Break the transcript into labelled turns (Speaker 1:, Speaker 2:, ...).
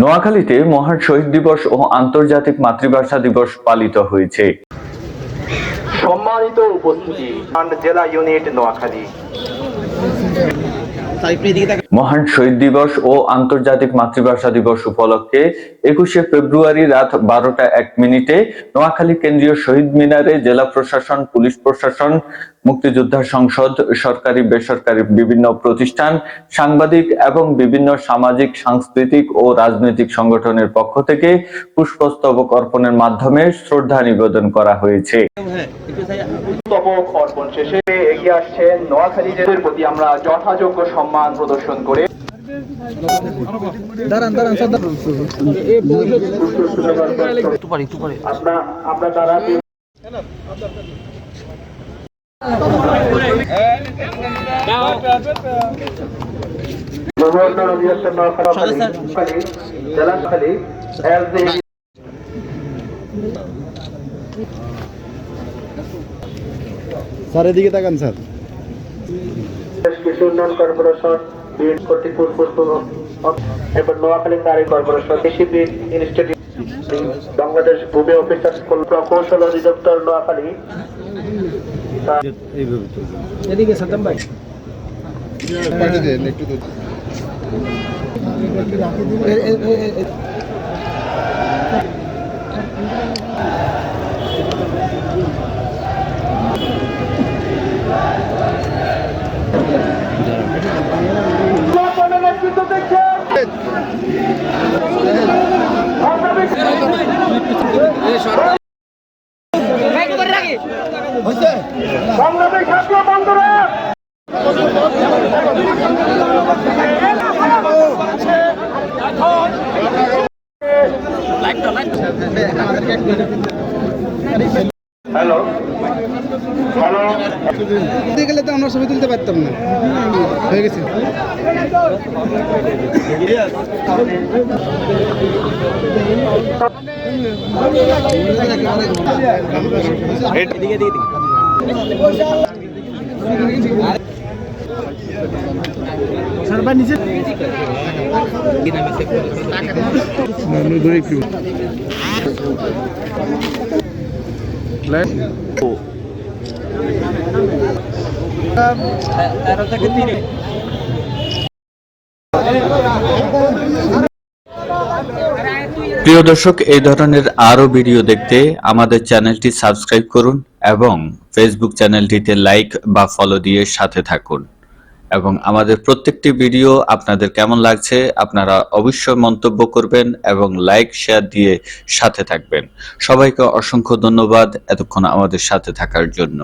Speaker 1: নোয়াখালীতে মহান শহীদ দিবস ও আন্তর্জাতিক মাতৃভাষা দিবস পালিত হয়েছে।
Speaker 2: সম্মানিত উপস্থিতি জেলা ইউনিট নোয়াখালী।
Speaker 1: মহান শহীদ দিবস ও আন্তর্জাতিক মাতৃভাষা দিবস উপলক্ষে একুশে ফেব্রুয়ারি রাত বারোটা এক মিনিটে নোয়াখালী কেন্দ্রীয় শহীদ মিনারে জেলা প্রশাসন পুলিশ প্রশাসন মুক্তিযোদ্ধা সংসদ সরকারি বেসরকারি বিভিন্ন প্রতিষ্ঠান সাংবাদিক এবং বিভিন্ন সামাজিক সাংস্কৃতিক ও রাজনৈতিক সংগঠনের পক্ষ থেকে পুষ্পস্তবক অর্পণের মাধ্যমে শ্রদ্ধা নিবেদন করা হয়েছে।
Speaker 2: তবক অর্পণ শেষে এগিয়ে আসছেন নোয়াখালী জেলার প্রতি আমরা যথাযোগ্য সম্মান প্রদর্শন করে। জেলা
Speaker 3: স্যার এদিকে তাকান স্যার।
Speaker 2: কৃষি উন্নয়ন কর্পোরেশন কর্তৃপক্ষ এরপর নোয়াখালী কারি কর্পোরেশন কৃষি বিড ইনস্টিটিউট বাংলাদেশ ভূমি অফিসার স্কুল প্রকৌশল অধিদপ্তর নোয়াখালী।
Speaker 4: এদিকে সাদ্দাম ভাই।
Speaker 3: পাঠিয়ে দেন একটু
Speaker 2: সংগ্রামী ছাত্র বন্ধুরা হ্যালো হ্যালো
Speaker 3: এদিকে গেলে তো আমরা ছবি তুলতে পারতাম না। হয়ে গেছে। সরবার
Speaker 1: প্রিয় দর্শক, এই ধরনের আরও ভিডিও দেখতে আমাদের চ্যানেলটি সাবস্ক্রাইব করুন এবং ফেসবুক চ্যানেলটিতে লাইক বা ফলো দিয়ে সাথে থাকুন। এবং আমাদের প্রত্যেকটি ভিডিও আপনাদের কেমন লাগছে, আপনারা অবশ্যই মন্তব্য করবেন এবং লাইক শেয়ার দিয়ে সাথে থাকবেন। সবাইকে অসংখ্য ধন্যবাদ এতক্ষণ আমাদের সাথে থাকার জন্য।